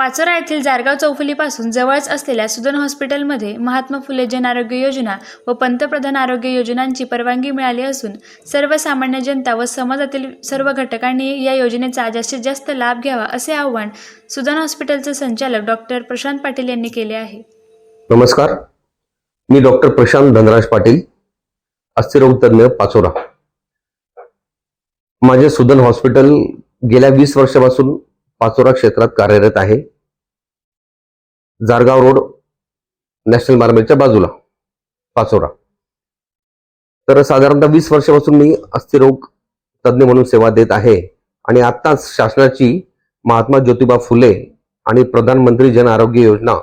पाचोरा येथील जारगाव चौफुलीपासून जवळच असलेल्या सुदन हॉस्पिटलमध्ये महात्मा फुले जन आरोग्य योजना व पंतप्रधान आरोग्य योजनांची परवानगी मिळाली असून सर्वसामान्य जनता व समाजातील सर्व घटकांनी या योजनेचा जास्तीत जास्त लाभ घ्यावा असे आवाहन सुदन हॉस्पिटलचे संचालक डॉक्टर प्रशांत पाटील यांनी केले आहे. नमस्कार. मी डॉक्टर प्रशांत धनराज पाटील अस्थिरोग तज्ज्ञ पाचोरा. माझे सुदन हॉस्पिटल गेल्या वीस वर्षापासून पाचोरा क्षेत्रात कार्यरत आहे. जारगाव रोड नॅशनल मार्केटच्या बाजूला पाचोरा. तर साधारणतः वीस वर्षापासून मी अस्थिरोग तज्ज्ञ म्हणून सेवा देत आहे आणि आत्ताच शासनाची महात्मा ज्योतिबा फुले आणि प्रधानमंत्री जन आरोग्य योजना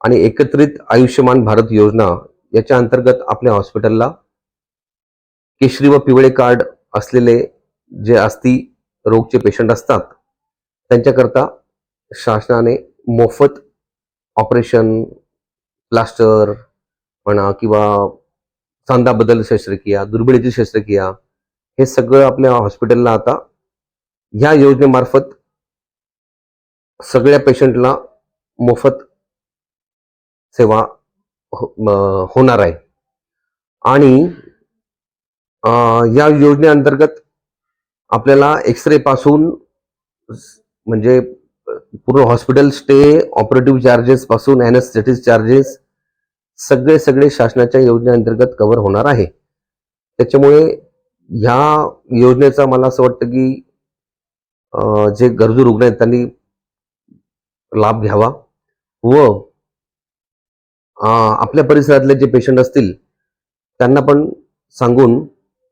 आणि एकत्रित आयुष्यमान भारत योजना याच्या अंतर्गत आपल्या हॉस्पिटलला केशरी व पिवळे कार्ड असलेले जे अस्थि रोगचे पेशंट असतात त्यांच्याकरता शासनाने मोफत ऑपरेशन प्लास्टर म्हणा किंवा सांधाबद्दल शस्त्रक्रिया दुर्बिणीची शस्त्रक्रिया हे सगळं आपल्या हॉस्पिटलला आता ह्या योजनेमार्फत सगळ्या पेशंटला मोफत सेवा हो- होणार आहे. आणि या योजनेअंतर्गत आपल्याला एक्सरे पासून म्हणजे पूर्ण हॉस्पिटल स्टे ऑपरेटिव्ह चार्जेस पासून एनएस्थेटिस चार्जेस सगळे सगळे शासनाच्या योजनेअंतर्गत कव्हर होणार आहे. त्याच्यामुळे ह्या योजनेचा मला असं वाटतं की जे गरजू रुग्ण आहेत त्यांनी लाभ घ्यावा व आपल्या परिसरातले जे पेशंट असतील त्यांना पण सांगून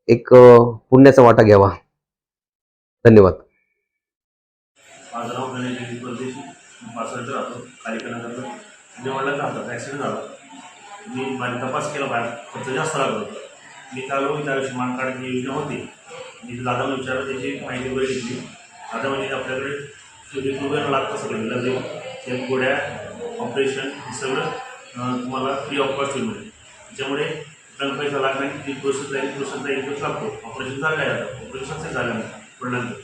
एक पुण्याचा वाटा घ्यावा. धन्यवाद. मी पाचवडीत राहतो खालीकरणाकडं देवाला राहतात ॲक्सिडेंट झाला मी माझा तपास केला बाहेर खर्च जास्त लागला होता मी त्यालो त्या आयुष्यमान काढायची योजना होती मी दादाला विचारलं त्याची माहिती वगैरे घेतली दादा म्हणजे आपल्याकडे एक वगैरे लागतं सगळं इलाज ते गोड्या ऑपरेशन हे सगळं तुम्हाला फ्री ऑफ कॉस्ट मिळेल त्याच्यामुळे आपल्याला पैसा लागणार की ती प्रोसेस जाईल प्रोसेसचा लागतो ऑपरेशन झालं आहे आता ऑपरेशन सक्सेस झालं नाही वडिलांचं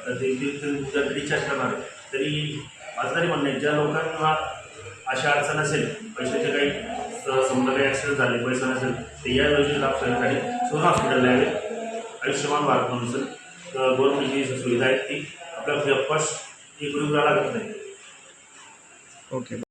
आता ते रिचार्ज करणार तरी आज तरी म्हणणं आहे ज्या लोकांना अशा अडचण असेल पैशाचे काही समजा काही ॲक्सिडेंट झाले पैसा नसेल तर या योजनेचा लाभ सरकारी सोन हॉस्पिटलला यावे. आयुष्यमान भारत म्हणून गव्हर्नमेंटची जी सुविधा आहेत ती. आपल्या फ्री एक रुपया लागत नाही. ओके